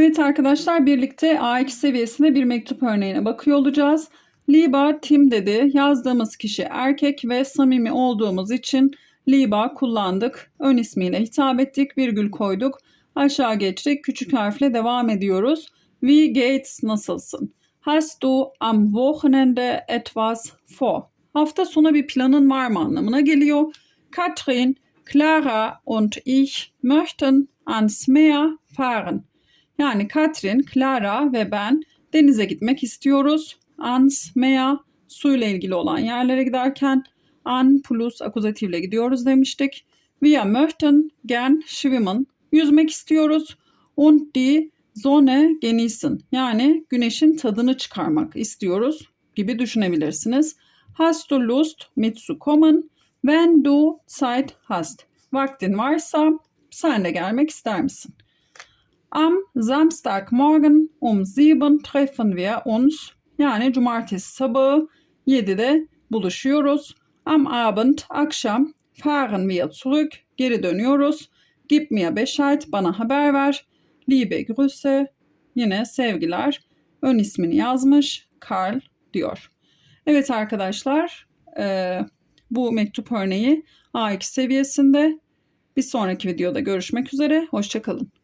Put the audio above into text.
Evet arkadaşlar birlikte A2 seviyesinde bir mektup örneğine bakıyor olacağız. Liba Tim dedi. Yazdığımız kişi erkek ve samimi olduğumuz için Liba kullandık. Ön ismiyle hitap ettik, virgül koyduk. Aşağı geçtik, küçük harfle devam ediyoruz. Wie geht's, nasılsın? Hast du am Wochenende etwas vor? Hafta sonu bir planın var mı anlamına geliyor. Katrin, Clara und ich möchten ans Meer fahren. Yani Katrin, Clara ve ben denize gitmek istiyoruz. Ans, Meer, suyla ilgili olan yerlere giderken an plus akuzatifle gidiyoruz demiştik. Wir möchten gern schwimmen. Yüzmek istiyoruz. Und die Sonne genießen. Yani güneşin tadını çıkarmak istiyoruz gibi düşünebilirsiniz. Hast du Lust mitzukommen? Wenn du Zeit hast. Vaktin varsa sen de gelmek ister misin? Am Samstagmorgen um 7 treffen wir uns. Yani cumartesi sabahı 7'de buluşuyoruz. Am Abend akşam fahren wir zurück. Geri dönüyoruz. Gib mir Bescheid. Bana haber ver. Liebe Grüße. Yine sevgiler. Ön ismini yazmış. Karl diyor. Evet arkadaşlar. eee, bu mektup örneği A2 seviyesinde. Bir sonraki videoda görüşmek üzere. Hoşçakalın.